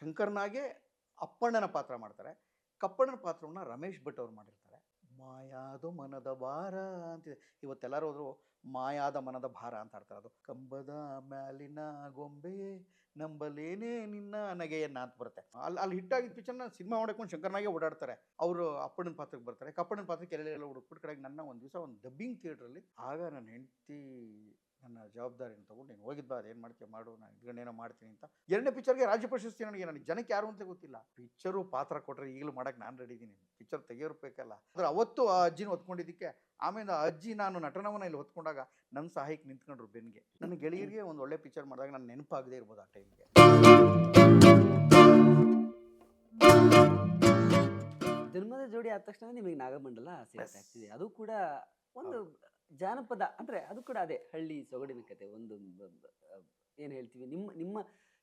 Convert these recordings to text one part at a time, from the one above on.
ಶಂಕರ್ನಾಗೆ ಅಪ್ಪಣ್ಣನ ಪಾತ್ರ ಮಾಡ್ತಾರೆ. ಕಪ್ಪಣ್ಣನ ಪಾತ್ರವನ್ನ ರಮೇಶ್ ಭಟ್ ಅವ್ರು ಮಾಡಿರ್ತಾರೆ. ಮಾಯಾದ ಮನದ ಭಾರ ಅಂತಿದೆ. ಇವತ್ತೆಲ್ಲರೂ ಮಾಯಾದ ಮನದ ಭಾರ ಅಂತ ಆಡ್ತಾರೆ ಅದು. ಕಂಬದ ಮ್ಯಾಲಿನ ಗೊಂಬೆ ನಂಬಲೇನೇ ನಿನ್ನ ನಗೆಯನ್ನ ಅಂತ ಬರುತ್ತೆ. ಅಲ್ಲಿ ಅಲ್ಲಿ ಹಿಟ್ಟಾಗಿದ್ದ ಪಿಕ್ಚರ್ನ ಸಿನಿಮಾ ಮಾಡ್ಕೊಂಡು ಶಂಕರ್ನಾಗೆ ಓಡಾಡ್ತಾರೆ. ಅವರು ಅಪ್ಪಣ್ಣನ ಪಾತ್ರಕ್ಕೆ ಬರ್ತಾರೆ. ಕಪ್ಪಣ್ಣನ ಪಾತ್ರಕ್ಕೆ ಎಲ್ಲ ಹುಡುಕ್ಬಿಟ್ಟು ಕಡೆಗೆ ನನ್ನ ಒಂದು ದಿವಸ ಒಂದು ಡಬ್ಬಿಂಗ್ ಥಿಯೇಟ್ರಲ್ಲಿ ಆಗ ನನ್ನ ಹೆಂಡತಿ ನನ್ನ ಜವಾಬ್ದಾರಿನ ತಗೊಂಡು ನೀನು ಹೋಗಿದ್ದ ಬಾ ಅದೇನು ಮಾಡ್ತೀಯ ಮಾಡು ನಾನು ಇದ್ಕೊಂಡೇನೋ ಮಾಡ್ತೀನಿ ಅಂತ. ಎರಡನೇ ಪಿಕ್ಚರ್ಗೆ ರಾಜ್ಯ ಪ್ರಶಸ್ತಿ ನನಗೆ ನನಗೆ ಜನಕ್ಕೆ ಯಾರು ಅಂತ ಗೊತ್ತಿಲ್ಲ. ಪಿಕ್ಚರು ಪಾತ್ರ ಕೊಟ್ಟರೆ ಈಗಲೂ ಮಾಡಕ್ಕೆ ನಾನು ರೆಡಿ ಇದ್ದೀನಿ ಪಿಕ್ಚರ್ ತೆಗಿಯೋರ್ಬೇಕಲ್ಲ. ಆದರೆ ಅವತ್ತು ಆ ಅಜ್ಜಿನ ಹೊತ್ಕೊಂಡಿದ್ದಕ್ಕೆ ಆಮೇಲೆ ಆ ಅಜ್ಜಿ ನಾನು ನಟನವನ್ನು ಇಲ್ಲಿ ಹೊತ್ಕೊಂಡಾಗ ನನ್ನ ಸಹಾಯಕ್ಕೆ ನಿಂತ್ಕೊಂಡ್ರು ಬೆನ್ಗೆ. ನನ್ನ ಗೆಳೆಯರಿಗೆ ಒಂದು ಒಳ್ಳೆ ಪಿಕ್ಚರ್ ಮಾಡಿದಾಗ ನಾನು ನೆನಪಾಗದೇ ಇರ್ಬೋದು ಆ ಟೈಮ್ಗೆ ಜನ್ಮದ ಜೋಡಿ ಆದ ತಕ್ಷಣ ನಿಮಗೆ ನಾಗಮಂಡಲ. ಆಗ್ತಿದೆ. ಅದು ಕೂಡ ಒಂದು ಜಾನಪದ ಅಂದ್ರೆ ಅದು ಕೂಡ ಅದೇ ಹಳ್ಳಿ ಸೊಗಡಿನ ಕತೆ. ಒಂದು ಏನ್ ಹೇಳ್ತೀವಿ? ನಿಮ್ಮ ನಿಮ್ಮ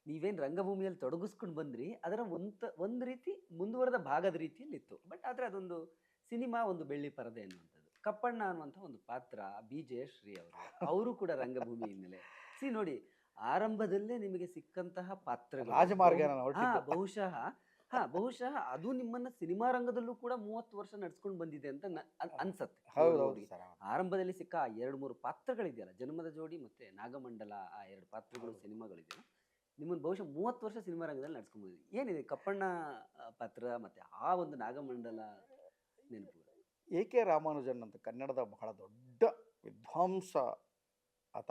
ನೀವೇನು ರಂಗಭೂಮಿಯಲ್ಲಿ ತೊಡಗಿಸ್ಕೊಂಡು ಬಂದ್ರಿ ಅದರ ಒಂತ ಒಂದು ರೀತಿ ಮುಂದುವರೆದ ಭಾಗದ ರೀತಿಯಲ್ಲಿ ಇತ್ತು ಬಟ್ ಆದರೆ ಅದೊಂದು ಸಿನಿಮಾ ಒಂದು ಬೆಳ್ಳಿ ಪರದೆ ಅನ್ನುವಂಥದ್ದು. ಕಪ್ಪಣ್ಣ ಅನ್ನುವಂಥ ಒಂದು ಪಾತ್ರ ಬಿ. ಜಯಶ್ರೀ ಅವರು. ಅವರು ಕೂಡ ರಂಗಭೂಮಿ ಹಿನ್ನೆಲೆ ಸಿ ನೋಡಿ ಆರಂಭದಲ್ಲೇ ನಿಮಗೆ ಸಿಕ್ಕಂತಹ ಪಾತ್ರ ಬಹುಶಃ ಹಾ ಬಹುಶಃ ಅದು ನಿಮ್ಮನ್ನ ಸಿನಿಮಾ ರಂಗದಲ್ಲೂ ಕೂಡ ಮೂವತ್ತು ವರ್ಷ ನಡ್ಸ್ಕೊಂಡು ಬಂದಿದೆ ಅಂತ ಅನ್ಸತ್ತೆ. ಆರಂಭದಲ್ಲಿ ಸಿಕ್ಕ ಆ ಎರಡು ಮೂರು ಪಾತ್ರಗಳಿದೆಯಲ್ಲ ಜನ್ಮದ ಜೋಡಿ ಮತ್ತೆ ನಾಗಮಂಡಲ ಆ ಎರಡು ಪಾತ್ರಗಳು. ಸಿನಿಮಾಗಳಿದೆಯಲ್ಲ ನಿಮ್ಮನ್ನು ಬಹುಶಃ ಮೂವತ್ತು ವರ್ಷ ಸಿನಿಮಾ ರಂಗದಲ್ಲಿ ನಡ್ಸ್ಕೊಂಡು ಬಂದಿದೆ ಏನಿದೆ ಕಪ್ಪಣ್ಣ ಪಾತ್ರ ಮತ್ತೆ ಆ ಒಂದು ನಾಗಮಂಡಲ ನೆನಪು ಎ ಕೆ ರಾಮಾನುಜನ್ ಅಂತ ಕನ್ನಡದ ಬಹಳ ದೊಡ್ಡ ವಿದ್ವಾಂಸ ಆತ.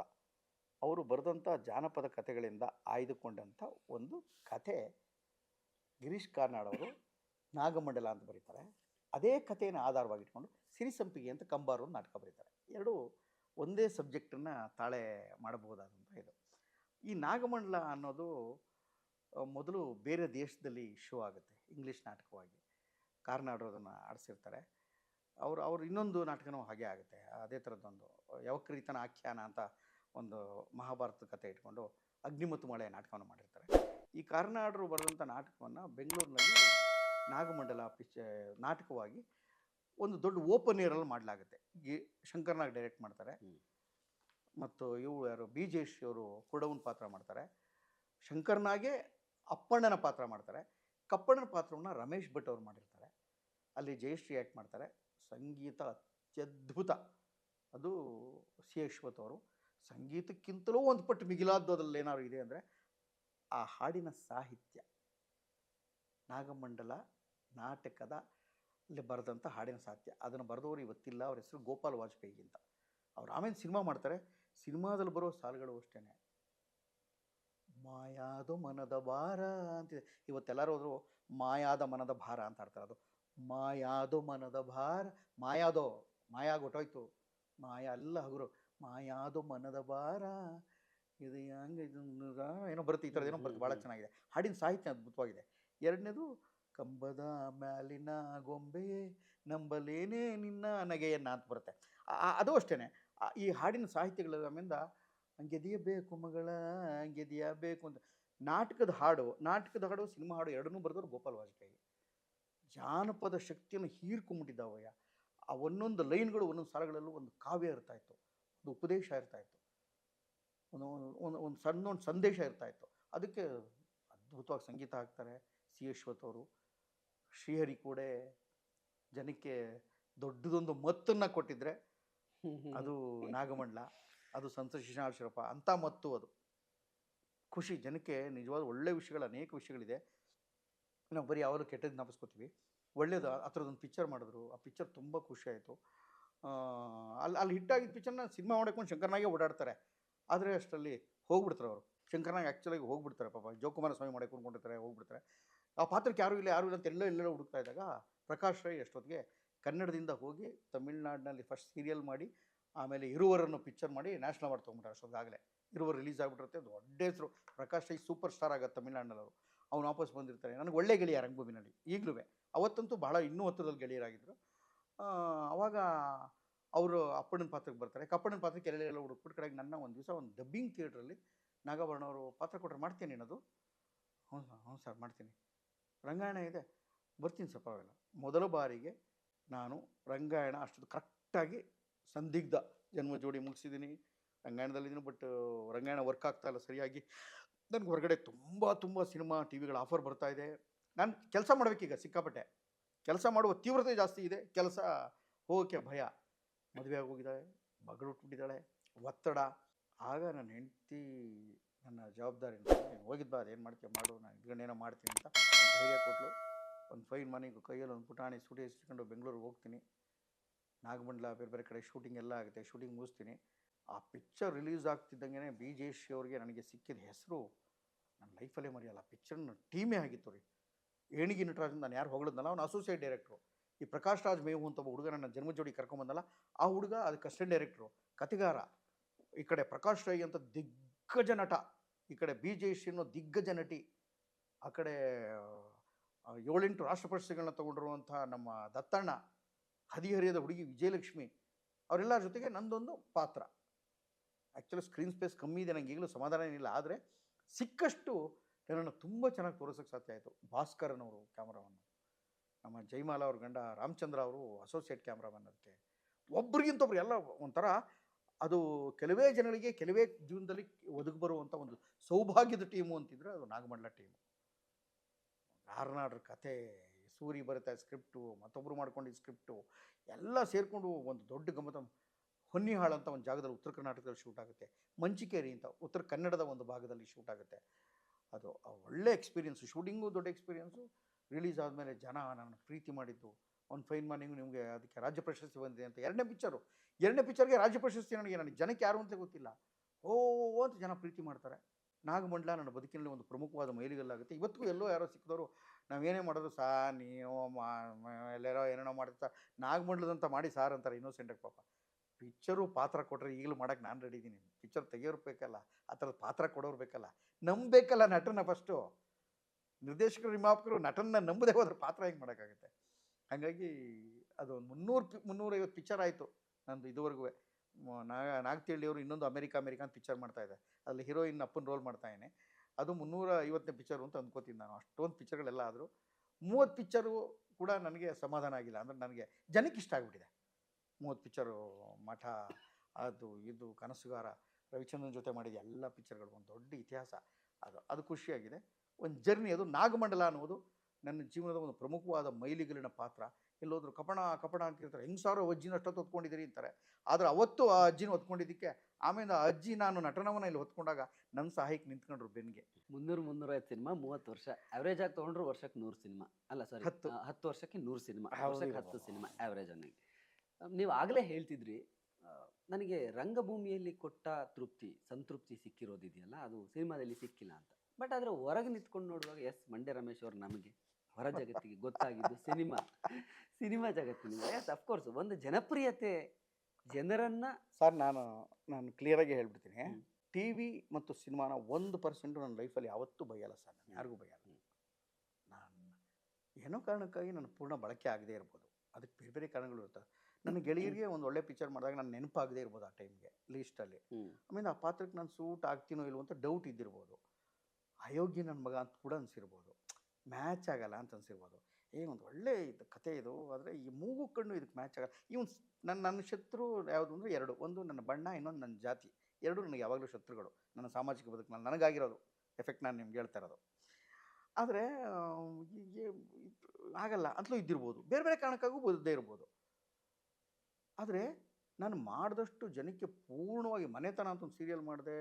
ಅವರು ಬರೆದಂಥ ಜಾನಪದ ಕಥೆಗಳಿಂದ ಆಯ್ದುಕೊಂಡಂಥ ಒಂದು ಕಥೆ ಗಿರೀಶ್ ಕಾರ್ನಾಡ್ ಅವರು ನಾಗಮಂಡಲ ಅಂತ ಬರೀತಾರೆ. ಅದೇ ಕಥೆಯನ್ನು ಆಧಾರವಾಗಿಟ್ಕೊಂಡು ಸಿರಿಸಂಪಿಗೆ ಅಂತ ಕಂಬಾರು ನಾಟಕ ಬರೀತಾರೆ. ಎರಡು ಒಂದೇ ಸಬ್ಜೆಕ್ಟನ್ನು ತಾಳೆ ಮಾಡಬಹುದಾದಂಥ ಇದು. ಈ ನಾಗಮಂಡಲ ಅನ್ನೋದು ಮೊದಲು ಬೇರೆ ದೇಶದಲ್ಲಿ ಶೋ ಆಗುತ್ತೆ ಇಂಗ್ಲೀಷ್ ನಾಟಕವಾಗಿ. ಕಾರ್ನಾಡು ಅದನ್ನು ಆಡಿಸಿರ್ತಾರೆ. ಅವರು, ಅವ್ರು ಇನ್ನೊಂದು ನಾಟಕನೂ ಹಾಗೆ ಆಗುತ್ತೆ. ಅದೇ ಥರದ್ದೊಂದು ಯವಕ್ರೀತನ ಆಖ್ಯಾನ ಅಂತ ಒಂದು ಮಹಾಭಾರತ ಕಥೆ ಇಟ್ಕೊಂಡು ಅಗ್ನಿ ಮತ್ತು ಮಳೆ ನಾಟಕವನ್ನು ಮಾಡಿರ್ತಾರೆ. ಈ ಕಾರ್ನಾಡರು ಬರೆದಂಥ ನಾಟಕವನ್ನು ಬೆಂಗಳೂರಿನಲ್ಲಿ ನಾಗಮಂಡಲ ಪಿಚ ನಾಟಕವಾಗಿ ಒಂದು ದೊಡ್ಡ ಓಪನ್ ಏರಲ್ಲಿ ಮಾಡಲಾಗುತ್ತೆ. ಗಿ ಶಂಕರ್ನಾಗ್ ಡೈರೆಕ್ಟ್ ಮಾಡ್ತಾರೆ. ಮತ್ತು ಇವು ಯಾರು ಬಿ ಜೇಶ್ ಅವರು ಕುಡವನ್ ಪಾತ್ರ ಮಾಡ್ತಾರೆ. ಶಂಕರ್ನಾಗೆ ಅಪ್ಪಣ್ಣನ ಪಾತ್ರ ಮಾಡ್ತಾರೆ. ಕಪ್ಪಣ್ಣನ ಪಾತ್ರವನ್ನು ರಮೇಶ್ ಭಟ್ ಅವರು ಮಾಡಿರ್ತಾರೆ. ಅಲ್ಲಿ ಜಯಶ್ರೀ ಆ್ಯಕ್ಟ್ ಮಾಡ್ತಾರೆ. ಸಂಗೀತ ಅತ್ಯದ್ಭುತ. ಅದು ಸಿ ಅಶ್ವಥ್ ಅವರು. ಸಂಗೀತಕ್ಕಿಂತಲೂ ಒಂದು ಪಟ್ಟು ಮಿಗಿಲಾದ್ದು ಅದರಲ್ಲಿ ಏನಾದ್ರು ಇದೆ ಅಂದರೆ ಆ ಹಾಡಿನ ಸಾಹಿತ್ಯ. ನಾಗಮಂಡಲ, ನಾಟಕದ ಅಲ್ಲಿ ಬರೆದಂಥ ಹಾಡಿನ ಸಾಹಿತ್ಯ. ಅದನ್ನು ಬರೆದವರು ಇವತ್ತಿಲ್ಲ, ಅವ್ರ ಹೆಸರು ಗೋಪಾಲ್ ವಾಜಪೇಯಿ ಅಂತ. ಅವ್ರು ಆಮೇಲೆ ಸಿನಿಮಾ ಮಾಡ್ತಾರೆ. ಸಿನಿಮಾದಲ್ಲಿ ಬರೋ ಸಾಲುಗಳು ಅಷ್ಟೇ ಮಾಯಾದ ಮನದ ಭಾರ ಅಂತಿದೆ. ಇವತ್ತೆಲ್ಲರೂ ಹೋದ್ರು ಮಾಯಾದ ಮನದ ಭಾರ ಅಂತ ಆಡ್ತಾರೆ ಅದು. ಮಾಯಾದು ಮನದ ಭಾರ, ಮಾಯಾದೋ ಮಾಯಾಗೊಟ್ಟೋಯ್ತು ಮಾಯಾ ಎಲ್ಲ ಹಗುರು. ಮಾಯಾದು ಮನದ ಭಾರ. ಇದು ಹಂಗೆ ಏನೋ ಬರುತ್ತೆ ಈ ಥರದ್ದು ಏನೋ ಬರುತ್ತೆ ಭಾಳ ಚೆನ್ನಾಗಿದೆ. ಹಾಡಿನ ಸಾಹಿತ್ಯ ಅದ್ಭುತವಾಗಿದೆ. ಎರಡನೇದು ಕಂಬದ ಮ್ಯಾಲಿನ ಗೊಂಬೆಯೇ ನಂಬಲೇನೇ ನಿನ್ನ ನಗೆಯನ್ನ ಅಂತ ಬರುತ್ತೆ. ಅದು ಅಷ್ಟೇ ಈ ಹಾಡಿನ ಸಾಹಿತ್ಯಗಳ ನಮ್ಮಿಂದ ಗೆದಿಯಬೇಕು ಮಗಳ ಗೆದಿಯಬೇಕು ಅಂತ. ನಾಟಕದ ಹಾಡು ನಾಟಕದ ಹಾಡು ಸಿನಿಮಾ ಹಾಡು ಎರಡನ್ನೂ ಬರೆದವರು ಗೋಪಾಲ್ ವಾಜಪೇಯಿ. ಜಾನಪದ ಶಕ್ತಿಯನ್ನು ಹೀರ್ಕೊಂಬಿಟ್ಟಿದ್ದಾವಯ್ಯ. ಆ ಒಂದೊಂದು ಲೈನ್ಗಳು ಒಂದೊಂದು ಸಾಲುಗಳಲ್ಲೂ ಒಂದು ಕಾವ್ಯ ಇರ್ತಾ ಇತ್ತು. ಒಂದು ಉಪದೇಶ ಇರ್ತಾ ಇತ್ತು. ಒಂದು ಒಂದು ಒಂದು ಸಣ್ಣ, ಒಂದು ಸಂದೇಶ ಇರ್ತಾ ಇತ್ತು. ಅದಕ್ಕೆ ಅದ್ಭುತವಾಗಿ ಸಂಗೀತ ಹಾಕ್ತಾರೆ ಸಿ ಅಶ್ವಥ್ ಅವರು. ಶ್ರೀಹರಿ ಕೂಡ ಜನಕ್ಕೆ ದೊಡ್ಡದೊಂದು ಮತ್ತನ್ನು ಕೊಟ್ಟಿದ್ರೆ ಅದು ನಾಗಮಂಡಲ, ಅದು ಸಂತ ಶಿಶಾಶ್ರಪ್ಪ ಅಂಥ ಮತ್ತು ಅದು. ಖುಷಿ, ಜನಕ್ಕೆ ನಿಜವಾದ ಒಳ್ಳೆ ವಿಷಯಗಳು, ಅನೇಕ ವಿಷಯಗಳಿದೆ. ನಾವು ಬರೀ ಯಾವಾಗಲೂ ಕೆಟ್ಟದ್ದು ನಾಪಿಸ್ಕೋತೀವಿ ಒಳ್ಳೇದು, ಆ ಥರದೊಂದು ಪಿಕ್ಚರ್ ಮಾಡಿದ್ರು. ಆ ಪಿಕ್ಚರ್ ತುಂಬ ಖುಷಿ ಆಯಿತು. ಅಲ್ಲಿ ಅಲ್ಲಿ ಹಿಟ್ಟಾಗಿದ್ದ ಪಿಕ್ಚರ್ನ ಸಿನಿಮಾ ಮಾಡೋಕ್ಕೊಂಡು ಶಂಕರ್ನಾಗೆ ಓಡಾಡ್ತಾರೆ. ಆದರೆ ಅಷ್ಟರಲ್ಲಿ ಹೋಗ್ಬಿಡ್ತಾರೆ ಅವರು. ಶಂಕರ್ನಾಗ್ ಆ್ಯಕ್ಚುಲಾಗಿ ಹೋಗ್ಬಿಡ್ತಾರೆ ಪಾಪ. ಜೋಕುಮಾರ ಸ್ವಾಮಿ ಮಾಡಕ್ಕೆ ಕೊಂಡಿರ್ತಾರೆ ಹೋಗ್ಬಿಡ್ತಾರೆ. ಆ ಪಾತ್ರಕ್ಕೆ ಯಾರೂ ಇಲ್ಲ ಯಾರೂ ಇಲ್ಲ ಅಂತ ಎಲ್ಲ ಎಲ್ಲೆಲ್ಲ ಹುಡುಕ್ತಾ ಇದ್ದಾಗ ಪ್ರಕಾಶ್ ರೈ ಅಷ್ಟೊತ್ತಿಗೆ ಕನ್ನಡದಿಂದ ಹೋಗಿ ತಮಿಳ್ನಾಡಿನಲ್ಲಿ ಫಸ್ಟ್ ಸೀರಿಯಲ್ ಮಾಡಿ, ಆಮೇಲೆ ಇರುವರನ್ನು ಪಿಕ್ಚರ್ ಮಾಡಿ ನ್ಯಾಷನಲ್ ಅವಾರ್ಡ್ ತೊಗೊಂಬಿಟ್ಟಾರೆ ಅಷ್ಟೊತ್ತಾಗಲೇ ಇರುವರು ರಿಲೀಸ್ ಆಗಿಬಿಟ್ಟಿರುತ್ತೆ. ದೊಡ್ಡ ಹೆಸರು. ಪ್ರಕಾಶ್ ರೈ ಸೂಪರ್ ಸ್ಟಾರ್ ಆಗ ತಮಿಳ್ನಾಡಿನಲ್ಲಿ ಅವರು. ಅವ್ನು ವಾಪಸ್ ಬಂದಿರ್ತಾರೆ. ನನಗೆ ಒಳ್ಳೆ ಗೆಳೆಯ ರಂಗಭೂಮಿನಲ್ಲಿ ಈಗಲೂ ಅವತ್ತಂತೂ ಬಹಳ ಇನ್ನೂ ಹತ್ತಿರದಲ್ಲಿ ಗೆಳೆಯರಾಗಿದ್ದರು ಅವಾಗ ಅವರು ಅಪ್ಪಣ್ಣನ ಪಾತ್ರಕ್ಕೆ ಬರ್ತಾರೆ. ಕಪ್ಪಣ್ಣನ ಪಾತ್ರಕ್ಕೆ ಎಲ್ಲ ಹುಡುಕ್ಬಿಟ್ಟು ಕಡೆಗೆ ನನ್ನ ಒಂದು ದಿವಸ ಒಂದು ಡಬ್ಬಿಂಗ್ ಥಿಯೇಟ್ರಲ್ಲಿ ನಾಗಾಭರಣ ಅವರು ಪಾತ್ರ ಕೊಟ್ಟರೆ ಮಾಡ್ತೀನಿ ಅನ್ನೋದು. ಹ್ಞೂ ಸರ್ ಹ್ಞೂ ಸರ್, ಮಾಡ್ತೀನಿ. ರಂಗಾಯಣ ಇದೆ. ಬರ್ತೀನಿ ಸರ್ ಮೊದಲ ಬಾರಿಗೆ ನಾನು ರಂಗಾಯಣ ಅಷ್ಟು ಕರೆಕ್ಟಾಗಿ ಸಂದಿಗ್ಧ ಜನ್ಮ ಜೋಡಿ ಮುಗಿಸಿದ್ದೀನಿ. ರಂಗಾಯಣದಲ್ಲಿದ್ದೀನಿ ಬಟ್ ರಂಗಾಯಣ ವರ್ಕ್ ಆಗ್ತಾ ಇಲ್ಲ ಸರಿಯಾಗಿ. ನನಗೆ ಹೊರಗಡೆ ತುಂಬ ತುಂಬ ಸಿನಿಮಾ ಟಿ ವಿಗಳ ಆಫರ್ ಇದೆ. ನಾನು ಕೆಲಸ ಮಾಡಬೇಕೀಗ, ಸಿಕ್ಕಾಪಟ್ಟೆ. ಕೆಲಸ ಮಾಡುವ ತೀವ್ರತೆ ಜಾಸ್ತಿ ಇದೆ. ಕೆಲಸ ಹೋಗೋಕ್ಕೆ ಭಯ. ಮದುವೆ ಆಗೋಗಿದ್ದಾಳೆ, ಮಗಳು ಹುಟ್ಟಿದ್ದಾಳೆ ಒತ್ತಡ. ಆಗ ನನ್ನ ಹೆಂಡತಿ ನನ್ನ ಜವಾಬ್ದಾರಿ ನೀನು ಹೋಗಿದ್ದು ಏನು ಅದೇನು ಮಾಡ್ತೀಯ, ಮಾಡು ನಾನು ಇಟ್ಕೊಂಡೇನೋ ಮಾಡ್ತೀನಿ ಅಂತ ಧೈರ್ಯ ಕೊಟ್ಟಲು ಒಂದು ಫೈನ್ ಮನೆಗೆ ಕೈಯಲ್ಲಿ ಒಂದು ಪುಟಾಣಿ ಸುಡಿ ಹಚ್ಕೊಂಡು ಬೆಂಗಳೂರಿಗೆ ಹೋಗ್ತೀನಿ. ನಾಗಮಂಡಲ, ಬೇರೆ ಬೇರೆ ಕಡೆ ಶೂಟಿಂಗ್ ಎಲ್ಲ ಆಗುತ್ತೆ ಶೂಟಿಂಗ್ ಮುಗಿಸ್ತೀನಿ. ಆ ಪಿಕ್ಚರ್ ರಿಲೀಸ್ ಆಗ್ತಿದ್ದಂಗೆ ಬಿ ಜೆ ಅವ್ರಿಗೆ ನನಗೆ ಸಿಕ್ಕಿದ ಹೆಸರು ನನ್ನ ಲೈಫಲ್ಲೇ ಮರೆಯಲ್ಲ. ಪಿಕ್ಚರ್ನ ಟೀಮೇ ಆಗಿತ್ತು ರೀ. ಏಣಿಗೆ ನಟರಾಜ್ ನಾನು ಯಾರು ಹೊಗಳಿದ್ನಲ್ಲ, ಅವನು ಅಸೋಸಿಯೇಟ್ ಡೈರೆಕ್ಟ್ರು ಈ ಪ್ರಕಾಶ್ ರಾಜ್ ಮೇವು ಅಂತ ಒಬ್ಬ ಹುಡುಗ ನನ್ನ ಜನ್ಮ ಜೋಡಿ ಕರ್ಕೊಂಬಂದಲ್ಲ ಆ ಹುಡುಗ ಅದಕ್ಕೆ ಅಸಿಸ್ಟೆಂಟ್ ಡೈರೆಕ್ಟ್ರು ಕತೆಗಾರ ಈ ಕಡೆ ಪ್ರಕಾಶ್ ರೈ ಅಂತ ದಿಗ್ಗಜ ನಟ. ಈ ಕಡೆ ಬಿ ಜಯಶ್ರೀ ಅನ್ನೋ ದಿಗ್ಗಜ ನಟಿ. ಆ ಕಡೆ ಏಳೆಂಟು ರಾಷ್ಟ್ರ ಪ್ರಶಸ್ತಿಗಳನ್ನ ತಗೊಂಡಿರುವಂಥ ನಮ್ಮ ದತ್ತಣ್ಣ, ಹದಿಹರಿಯದ ಹುಡುಗಿ ವಿಜಯಲಕ್ಷ್ಮಿ ಅವರೆಲ್ಲರ ಜೊತೆಗೆ ನಂದೊಂದು ಪಾತ್ರ. ಆ್ಯಕ್ಚುಲಿ ಸ್ಕ್ರೀನ್ ಸ್ಪೇಸ್ ಕಮ್ಮಿ ಇದೆ ನನಗೆ ಈಗಲೂ ಸಮಾಧಾನ ಏನಿಲ್ಲ. ಆದರೆ ಸಿಕ್ಕಷ್ಟು ನನ್ನನ್ನು ತುಂಬ ಚೆನ್ನಾಗಿ ತೋರಿಸೋಕ್ಕೆ ಸಾಧ್ಯ ಆಯಿತು. ಭಾಸ್ಕರನ್ ಅವರು ಕ್ಯಾಮ್ರಾವನ್ನು ನಮ್ಮ ಜೈಮಾಲ ಅವ್ರ ಗಂಡ ರಾಮಚಂದ್ರ ಅವರು ಅಸೋಸಿಯೇಟ್ ಕ್ಯಾಮ್ರಾಮನ್ ಒಬ್ರಿಗಿಂತ ಒಬ್ರು ಎಲ್ಲ ಒಂಥರ ಅದು ಕೆಲವೇ ಜನಗಳಿಗೆ ಕೆಲವೇ ಜೀವನದಲ್ಲಿ ಒದಗಿ ಬರುವಂಥ ಒಂದು ಸೌಭಾಗ್ಯದ ಟೀಮು ಅಂತಿದ್ರೆ ಅದು ನಾಗಮಂಡಲ ಟೀಮು. ಆರ್ನಾಡ್ರ ಕತೆ, ಸೂರಿ ಬರುತ್ತೆ ಸ್ಕ್ರಿಪ್ಟು ಮತ್ತೊಬ್ಬರು ಮಾಡ್ಕೊಂಡಿದ್ದ ಸ್ಕ್ರಿಪ್ಟು, ಎಲ್ಲ ಸೇರಿಕೊಂಡು ಒಂದು ದೊಡ್ಡ ಗಮತ ಹೊನ್ನಿಹಾಳು ಅಂತ ಒಂದು ಜಾಗದಲ್ಲಿ ಉತ್ತರ ಕರ್ನಾಟಕದಲ್ಲಿ ಶೂಟ್ ಆಗುತ್ತೆ. ಮಂಚಿಕೇರಿ ಅಂತ ಉತ್ತರ ಕನ್ನಡದ ಒಂದು ಭಾಗದಲ್ಲಿ ಶೂಟ್ ಆಗುತ್ತೆ. ಅದು ಒಳ್ಳೆ ಎಕ್ಸ್ಪೀರಿಯನ್ಸು ಶೂಟಿಂಗು ದೊಡ್ಡ ಎಕ್ಸ್ಪೀರಿಯನ್ಸು ರಿಲೀಸ್ ಆದಮೇಲೆ ಜನ ನನ್ನ ಪ್ರೀತಿ ಮಾಡಿದ್ದು. ಒಂದು ಫೈನ್ ಮಾರ್ನಿಂಗ್ ನಿಮಗೆ ಅದಕ್ಕೆ ರಾಜ್ಯ ಪ್ರಶಸ್ತಿ ಬಂದಿದೆ ಅಂತ ಎರಡನೇ ಪಿಕ್ಚರು ಎರಡನೇ ಪಿಕ್ಚರ್ಗೆ ರಾಜ್ಯ ಪ್ರಶಸ್ತಿ ನನಗೆ ನನಗೆ ಜನಕ್ಕೆ ಯಾರು ಅಂತ ಗೊತ್ತಿಲ್ಲ. ಓ ಅಂತ ಜನ ಪ್ರೀತಿ ಮಾಡ್ತಾರೆ. ನಾಗಮಂಡಲ ನನ್ನ ಬದುಕಿನಲ್ಲಿ ಒಂದು ಪ್ರಮುಖವಾದ ಮೈಲಿಗಲ್ಲಾಗುತ್ತೆ. ಇವತ್ತಿಗೂ ಎಲ್ಲೋ ಯಾರೋ ಸಿಕ್ಕಿದವರು ನಾವೇನೇ ಮಾಡೋದು ಸಾ ನೀವು ಮ- ಎಲ್ಲಾರೋ ಏನೇನೋ ಮಾಡ್ತಾ ನಾಗಮಂಡಲದಂತ ಮಾಡಿ ಸಾರ್ ಅಂತಾರೆ ಇನ್ನೋಸೆಂಟಾಗಿ ಪಾಪ. ಪಿಕ್ಚರು ಪಾತ್ರ ಕೊಟ್ಟರೆ ಈಗಲೂ ಮಾಡೋಕ್ಕೆ ನಾನು ರೆಡಿ ಇದ್ದೀನಿ ಪಿಕ್ಚರ್ ತೆಗಿಯೋರು ಬೇಕಲ್ಲ, ಆ ಥರದ ಪಾತ್ರ ಕೊಡೋರು ಬೇಕಲ್ಲ. ನಂಬಬೇಕಲ್ಲ ನಟನ ಫಸ್ಟು ನಿರ್ದೇಶಕರು, ನಿರ್ಮಾಪಕರು ನಟನ ನಂಬದೆ ಹೋದ್ರೆ ಪಾತ್ರ ಹೆಂಗೆ ಮಾಡೋಕ್ಕಾಗುತ್ತೆ? ಹಾಗಾಗಿ ಅದು ಒಂದು ಮುನ್ನೂರು ಪಿ, ಮುನ್ನೂರೈವತ್ತು ಪಿಕ್ಚರ್ ಆಯಿತು ನಂದು ಇದುವರೆಗೂ ನಾಗ ನಾಗತಿಹಳ್ಳಿಯವರು ಇನ್ನೊಂದು ಅಮೆರಿಕ ಅಮೆರಿಕ ಅಂತ ಪಿಕ್ಚರ್ ಮಾಡ್ತಾ ಇದೆ ಅಲ್ಲಿ ಹೀರೋಯಿನ್ ಅಪ್ಪನ ರೋಲ್ ಮಾಡ್ತಾ ಇದ್ದೇನೆ. ಅದು ಮುನ್ನೂರ ಐವತ್ತನೇ ಪಿಕ್ಚರು ಅಂತ ಅಂದ್ಕೋತೀನಿ ನಾನು. ಅಷ್ಟೊಂದು ಪಿಕ್ಚರ್ಗಳೆಲ್ಲ ಆದರೂ ಮೂವತ್ತು ಪಿಕ್ಚರು ಕೂಡ ನನಗೆ ಸಮಾಧಾನ ಆಗಿಲ್ಲ. ಅಂದರೆ ನನಗೆ ಜನಕ್ಕೆ ಇಷ್ಟ ಆಗಿಬಿಟ್ಟಿದೆ. ಮೂವತ್ತು ಪಿಕ್ಚರು ಮಠ ಅದು ಇದು ಕನಸುಗಾರ ರವಿಚಂದ್ರನ್ ಜೊತೆ ಮಾಡಿದ ಎಲ್ಲ ಪಿಕ್ಚರ್ಗಳು ಒಂದು ದೊಡ್ಡ ಇತಿಹಾಸ. ಅದು ಅದು ಖುಷಿಯಾಗಿದೆ. ಒಂದು ಜರ್ನಿ ಅದು ನಾಗಮಂಡಲ ಅನ್ನೋದು ನನ್ನ ಜೀವನದ ಒಂದು ಪ್ರಮುಖವಾದ ಮೈಲಿಗಲಿನ ಪಾತ್ರ. ಎಲ್ಲೋದ್ರು ಕಪಣ ಕಪಣ ಅಂತಿರ್ತಾರೆ ಹೆಂಗೆ ಸಾವಿರ ಅಜ್ಜಿನ ಅಷ್ಟೊತ್ತು ಹೊತ್ಕೊಂಡಿದ್ದೀರಿ ಅಂತಾರೆ. ಆದರೆ ಅವತ್ತು ಆ ಅಜ್ಜಿನ ಹೊತ್ಕೊಂಡಿದ್ದಕ್ಕೆ ಆಮೇಲೆ ಆ ಅಜ್ಜಿ ನಾನು ನಟನವನ್ನು ಇಲ್ಲಿ ಹೊತ್ಕೊಂಡಾಗ ನನ್ನ ಸಹಾಯಕ್ಕೆ ನಿಂತ್ಕೊಂಡ್ರು ಬೆನ್ಗೆ. ಮುನ್ನೂರು ಮುನ್ನೂರೈವತ್ತು ಸಿನಿಮಾ ಮೂವತ್ತು ವರ್ಷ. ಆವ್ರೇಜ್ ಆಗಿ ತೊಗೊಂಡ್ರು ವರ್ಷಕ್ಕೆ ನೂರು ಸಿನಿಮಾ. ಅಲ್ಲ ಸಾರಿ ಹತ್ತು. ಹತ್ತು ವರ್ಷಕ್ಕೆ ನೂರು ಸಿನಿಮಾ. ವರ್ಷಕ್ಕೆ. ಹತ್ತು ಸಿನಿಮಾ ಆವ್ರೇಜ್ ಅನ್ನಿ ನೀವು ಆಗಲೇ ಹೇಳ್ತಿದ್ರಿ ನನಗೆ ರಂಗಭೂಮಿಯಲ್ಲಿ ಕೊಟ್ಟ ತೃಪ್ತಿ ಸಂತೃಪ್ತಿ ಸಿಕ್ಕಿರೋದಿದೆಯಲ್ಲ ಅದು ಸಿನಿಮಾದಲ್ಲಿ ಸಿಕ್ಕಿಲ್ಲ ಅಂತ. ಬಟ್ ಆದರೆ ಹೊರಗೆ ನಿಂತ್ಕೊಂಡು ನೋಡುವಾಗ ಎಸ್ ಮಂಡ್ಯ ರಮೇಶ್ ಅವರು ನಮಗೆ ಹೊರ ಜಗತ್ತಿಗೆ ಗೊತ್ತಾಗಿದ್ದು ಸಿನಿಮಾ ಸಿನಿಮಾ ಜಗತ್ತಿನಿಂದ. ಎಸ್ ಅಫ್ಕೋರ್ಸ್ ಒಂದು ಜನಪ್ರಿಯತೆ ಜನರನ್ನ ಸರ್ ನಾನು ನಾನು ಕ್ಲಿಯರಾಗಿ ಹೇಳ್ಬಿಡ್ತೀನಿ. ಟಿ ವಿ ಮತ್ತು ಸಿನಿಮಾನ ಒಂದು ಪರ್ಸೆಂಟು ನನ್ನ ಲೈಫಲ್ಲಿ ಯಾವತ್ತೂ ಬೈಯಲ್ಲ ಸರ್ ನಾನು ಯಾರಿಗೂ ಬೈಯಲ್ಲ ನಾನು ಏನೋ ಕಾರಣಕ್ಕಾಗಿ ನಾನು ಪೂರ್ಣ ಬಳಕೆ ಆಗದೇ ಇರ್ಬೋದು. ಅದಕ್ಕೆ ಬೇರೆ ಬೇರೆ ಕಾರಣಗಳು ಇರ್ತವೆ. ನನ್ನ ಗೆಳೆಯರಿಗೆ ಒಂದು ಒಳ್ಳೆ ಪಿಕ್ಚರ್ ಮಾಡಿದಾಗ ನಾನು ನೆನಪಾಗದೇ ಇರ್ಬೋದು ಆ ಟೈಮ್ಗೆ ಲೀಸ್ಟಲ್ಲಿ ಆಮೇಲೆ ಆ ಪಾತ್ರಕ್ಕೆ ನಾನು ಸೂಟ್ ಆಗ್ತೀನೋ ಇಲ್ವೋ ಅಂತ ಡೌಟ್ ಇದ್ದಿರ್ಬೋದು. ಅಯೋಗ್ಯ ನನ್ನ ಮಗ ಅಂತ ಕೂಡ ಅನಿಸಿರ್ಬೋದು. ಮ್ಯಾಚ್ ಆಗಲ್ಲ ಅಂತ ಅನಿಸಿರ್ಬೋದು. ಏ ಒಂದು ಒಳ್ಳೆ ಇದು ಕತೆ ಇದು. ಆದರೆ ಈ ಮೂಗು ಕಣ್ಣು ಇದಕ್ಕೆ ಮ್ಯಾಚ್ ಆಗಲ್ಲ. ಇವನು ನನ್ನ ನನ್ನ ಶತ್ರು ಯಾವುದು ಅಂದರೆ ಎರಡು. ಒಂದು ನನ್ನ ಬಣ್ಣ ಇನ್ನೊಂದು ನನ್ನ ಜಾತಿ. ಎರಡು ನನಗೆ ಯಾವಾಗಲೂ ಶತ್ರುಗಳು. ನನ್ನ ಸಾಮಾಜಿಕ ಬದುಕಿನಲ್ಲಿ ನನಗಾಗಿರೋದು. ಎಫೆಕ್ಟ್ ನಾನು ನಿಮ್ಗೆ ಹೇಳ್ತಾ ಇರೋದು. ಆದರೆ ಆಗಲ್ಲ. ಅಂತಲೂ ಇದ್ದಿರ್ಬೋದು. ಬೇರೆ ಬೇರೆ ಕಾರಣಕ್ಕಾಗೂ ಬದುಕದೇ ಇರ್ಬೋದು. ಆದರೆ ನಾನು ಮಾಡಿದಷ್ಟು ಜನಕ್ಕೆ ಪೂರ್ಣವಾಗಿ ಮನೆತನ ಅಂತ ಒಂದು ಸೀರಿಯಲ್ ಮಾಡಿದೆ.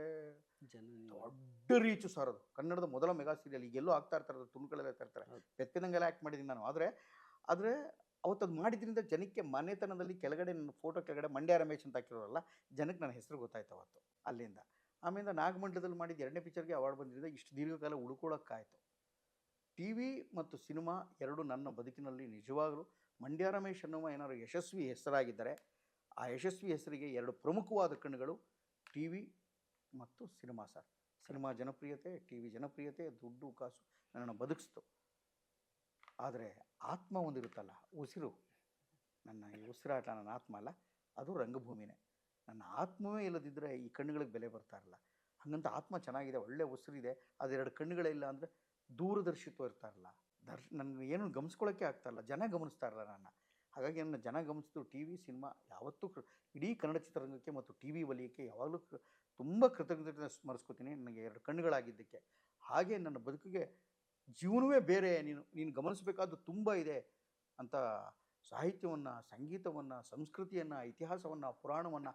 ಜನ ದೊಡ್ಡ ರೀಚು ಸರ್ ಅದು. ಕನ್ನಡದ ಮೊದಲ ಮೆಗಾ ಸೀರಿಯಲ್ ಈಗೆಲ್ಲೋ ಆಗ್ತಾ ಇರ್ತಾರೆ ತುಣುಕಳೆಲ್ಲ ಇರ್ತಾರೆ. ಬೆತ್ತಿನಂಗೆಲ್ಲ ಆ್ಯಕ್ಟ್ ಮಾಡಿದ್ದೀನಿ ನಾನು. ಆದರೆ ಆದರೆ ಅವತ್ತು ಅದು ಮಾಡಿದ್ರಿಂದ ಜನಕ್ಕೆ ಮನೆತನದಲ್ಲಿ ಕೆಳಗಡೆ ನನ್ನ ಫೋಟೋ ಕೆಳಗಡೆ ಮಂಡ್ಯ ರಮೇಶ್ ಅಂತ ಹಾಕಿರೋರಲ್ಲ ಜನಕ್ಕೆ ನನ್ನ ಹೆಸರು ಗೊತ್ತಾಯ್ತು ಅವತ್ತು ಅಲ್ಲಿಂದ. ಆಮೇಲೆ ನಾಗಮಂಡಲದಲ್ಲಿ ಮಾಡಿದ ಎರಡನೇ ಪಿಕ್ಚರ್ಗೆ ಅವಾರ್ಡ್ ಬಂದಿದ್ದ ಇಷ್ಟು ದೀರ್ಘಕಾಲ ಉಳ್ಕೊಳ್ಳೋಕ್ಕಾಯ್ತು ಟಿ ವಿ ಮತ್ತು ಸಿನಿಮಾ ಎರಡು ನನ್ನ ಬದುಕಿನಲ್ಲಿ ನಿಜವಾಗಲೂ ಮಂಡ್ಯ ರಮೇಶ್ ಅನ್ನುವ ಏನಾದರೂ ಯಶಸ್ವಿ ಹೆಸರಾಗಿದ್ದರೆ ಆ ಯಶಸ್ವಿ ಹೆಸರಿಗೆ ಎರಡು ಪ್ರಮುಖವಾದ ಕಣ್ಣುಗಳು ಟಿ ವಿ ಮತ್ತು ಸಿನಿಮಾ ಸರ್. ಸಿನಿಮಾ ಜನಪ್ರಿಯತೆ ಟಿ ವಿ ಜನಪ್ರಿಯತೆ, ದುಡ್ಡು, ಕಾಸು ನನ್ನನ್ನು ಬದುಕಿಸ್ತು. ಆದರೆ ಆತ್ಮ ಒಂದಿರುತ್ತಲ್ಲ, ಉಸಿರು. ನನ್ನ ಈ ಉಸಿರಾಟ ನನ್ನ ಆತ್ಮ ಅಲ್ಲ, ಅದು ರಂಗಭೂಮಿನೇ. ನನ್ನ ಆತ್ಮವೇ ಇಲ್ಲದಿದ್ದರೆ ಈ ಕಣ್ಣುಗಳಿಗೆ ಬೆಲೆ ಬರ್ತಾ ಇರಲ್ಲ. ಹಾಗಂತ ಆತ್ಮ ಚೆನ್ನಾಗಿದೆ, ಒಳ್ಳೆ ಉಸಿರಿದೆ ಅದೆರಡು ಕಣ್ಣುಗಳಿಲ್ಲ ಅಂದರೆ ದೂರದರ್ಶಿತ್ವ ಇರ್ತಾ ಇರಲ್ಲ. ದರ್ಶ್ ನನಗೆ ಏನು ಗಮನಿಸ್ಕೊಳ್ಳೋಕ್ಕೆ ಆಗ್ತಾ ಇಲ್ಲ. ಜನ ಗಮನಿಸ್ತಾ ಇರಲ್ಲ ನನ್ನ. ಹಾಗಾಗಿ ನನ್ನ ಜನ ಗಮನಿಸಿದ್ರು, ಟಿ ವಿ, ಸಿನಿಮಾ ಯಾವತ್ತೂ ಕೃ ಇಡೀ ಕನ್ನಡ ಚಿತ್ರರಂಗಕ್ಕೆ ಮತ್ತು ಟಿ ವಿ ವಲಯಕ್ಕೆ ಯಾವಾಗಲೂ ತುಂಬ ಕೃತಜ್ಞತೆಯನ್ನು ಸ್ಮರಿಸ್ಕೊತೀನಿ ನನಗೆ ಎರಡು ಕಣ್ಣುಗಳಾಗಿದ್ದಕ್ಕೆ. ಹಾಗೆ ನನ್ನ ಬದುಕಿಗೆ ಜೀವನವೇ ಬೇರೆ, ನೀನು ನೀನು ಗಮನಿಸಬೇಕಾದ್ದು ತುಂಬ ಇದೆ ಅಂತ ಸಾಹಿತ್ಯವನ್ನು, ಸಂಗೀತವನ್ನು, ಸಂಸ್ಕೃತಿಯನ್ನು, ಇತಿಹಾಸವನ್ನು, ಪುರಾಣವನ್ನು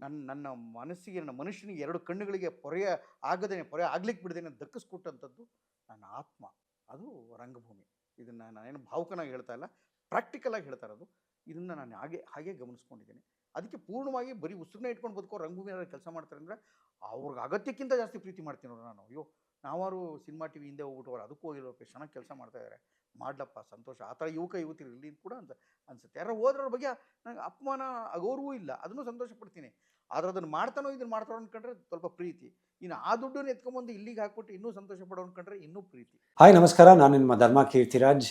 ನನ್ನ ನನ್ನ ಮನಸ್ಸಿಗೆ, ನನ್ನ ಮನುಷ್ಯನಿಗೆ ಎರಡು ಕಣ್ಣುಗಳಿಗೆ ಪೊರೆಯ ಆಗದೇನೆ, ಪೊರೆ ಆಗ್ಲಿಕ್ಕೆ ಬಿಡದೇನೆ ದಕ್ಕಿಸ್ಕೊಟ್ಟಂಥದ್ದು ನನ್ನ ಆತ್ಮ. ಅದು ರಂಗಭೂಮಿ. ಇದನ್ನು ನಾನೇನು ಭಾವುಕನಾಗಿ ಹೇಳ್ತಾ ಇಲ್ಲ ಪ್ರಾಕ್ಟಿಕಲಾಗಿ ಹೇಳ್ತಾ ಇರೋದು. ಇದನ್ನು ನಾನು ಹಾಗೆ ಹಾಗೆ ಗಮನಿಸ್ಕೊಂಡಿದ್ದೀನಿ. ಅದಕ್ಕೆ ಪೂರ್ಣವಾಗಿ ಬರೀ ಉಸಿರನ್ನ ಇಟ್ಕೊಂಡು ಬದುಕೋ ರಂಗಭೂಮಿಯಲ್ಲಿ ಕೆಲಸ ಮಾಡ್ತಾರೆ ಅಂದರೆ ಅವ್ರಿಗೆ ಅಗತ್ಯಕ್ಕಿಂತ ಜಾಸ್ತಿ ಪ್ರೀತಿ ಮಾಡ್ತೀನಿ ನೋಡೋಣ ನಾನು. ಅಯ್ಯೋ, ನಾವಾರು ಸಿನಿಮಾ ಟಿ ವಿ ಹಿಂದೆ ಹೋಗ್ಬಿಟ್ಟವ್ರು, ಅದಕ್ಕೂ ಹೋಗಿರೋಕೆ ಚೆನ್ನಾಗಿ ಕೆಲಸ ಮಾಡ್ತಾ ಇದ್ದಾರೆ ಮಾಡ್ಲಪ್ಪ, ಸಂತೋಷ. ಆ ಥರ ಯುವಕ ಯುವತಿ ಇಲ್ಲಿ ಕೂಡ ಅಂತ ಅನ್ಸುತ್ತೆ. ಯಾರೋ ಹೋದ್ರವ್ರ ಬಗ್ಗೆ ನನಗೆ ಅಪಮಾನ ಅಗೌರವೂ ಇಲ್ಲ. ಅದನ್ನು ಸಂತೋಷ ಪಡ್ತೀನಿ ಆದ್ರೆ ಅದನ್ನು ಮಾಡ್ತಾನೋ ಇದನ್ನು ಮಾಡ್ತಾರೋ ಅನ್ಕೊಂಡ್ರೆ ಸ್ವಲ್ಪ ಪ್ರೀತಿ. ಇನ್ನು ಆ ದುಡ್ಡನ್ನು ಎತ್ಕೊಂಬಂದು ಇಲ್ಲಿಗೆ ಹಾಕ್ಬಿಟ್ಟು ಇನ್ನೂ ಸಂತೋಷ ಪಡೋ ಅನ್ಕೊಂಡ್ರೆ ಇನ್ನೂ ಪ್ರೀತಿ. ಹಾಯ್, ನಮಸ್ಕಾರ. ನಾನು ನಿಮ್ಮ ಧರ್ಮ ಕೀರ್ತಿರಾಜ್.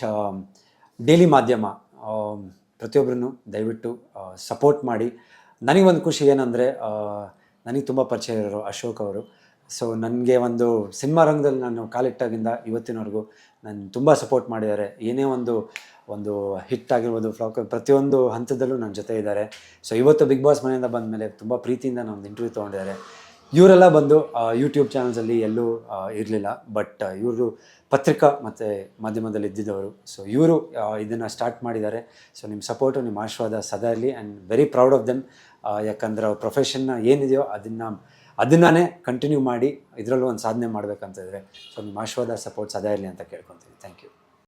ಡೈಲಿ ಮಾಧ್ಯಮ. ಪ್ರತಿಯೊಬ್ಬರನ್ನು ದಯವಿಟ್ಟು ಸಪೋರ್ಟ್ ಮಾಡಿ. ನನಗೊಂದು ಖುಷಿ ಏನಂದರೆ ನನಗೆ ತುಂಬ ಪರಿಚಯ ಇರೋರು ಅಶೋಕ್ ಅವರು. ಸೊ, ನನಗೆ ಒಂದು ಸಿನಿಮಾ ರಂಗದಲ್ಲಿ ನಾನು ಕಾಲಿಟ್ಟಾಗಿಂದ ಇವತ್ತಿನವರೆಗೂ ನಾನು ತುಂಬ ಸಪೋರ್ಟ್ ಮಾಡಿದ್ದಾರೆ. ಏನೇ ಒಂದು ಒಂದು ಹಿಟ್ ಆಗಿರ್ಬೋದು ಫ್ಲಾಕ್ ಪ್ರತಿಯೊಂದು ಹಂತದಲ್ಲೂ ನನ್ನ ಜೊತೆ ಇದ್ದಾರೆ. ಸೊ ಇವತ್ತು ಬಿಗ್ ಬಾಸ್ ಮನೆಯಿಂದ ಬಂದ ಮೇಲೆ ತುಂಬ ಪ್ರೀತಿಯಿಂದ ನಾನು ಒಂದು ಇಂಟರ್ವ್ಯೂ ತೊಗೊಂಡಿದ್ದಾರೆ. ಇವರೆಲ್ಲ ಬಂದು ಯೂಟ್ಯೂಬ್ ಚಾನಲ್ಸಲ್ಲಿ ಎಲ್ಲೂ ಇರಲಿಲ್ಲ. ಬಟ್ ಇವರು ಪತ್ರಿಕಾ ಮತ್ತು ಮಾಧ್ಯಮದಲ್ಲಿ ಇದ್ದಿದ್ದವರು. ಸೊ ಇವರು ಇದನ್ನು ಸ್ಟಾರ್ಟ್ ಮಾಡಿದ್ದಾರೆ. ಸೊ ನಿಮ್ಮ ಸಪೋರ್ಟು ನಿಮ್ಮ ಆಶೀರ್ವಾದ ಸದಾ ಇರಲಿ. And very proud of them ಯಾಕಂದ್ರೆ ಅವ್ರ ಪ್ರೊಫೆಷನ್ನ ಏನಿದೆಯೋ ಅದನ್ನು ಅದನ್ನೇ ಕಂಟಿನ್ಯೂ ಮಾಡಿ, ಇದರಲ್ಲೂ ಒಂದು ಸಾಧನೆ ಮಾಡಬೇಕಂತಿದ್ರೆ ಸೊ ನಿಮ್ಮ ಆಶೀರ್ವಾದ ಸಪೋರ್ಟ್ ಸದಾ ಇರಲಿ ಅಂತ ಕೇಳ್ಕೊತೀನಿ ಥ್ಯಾಂಕ್ ಯು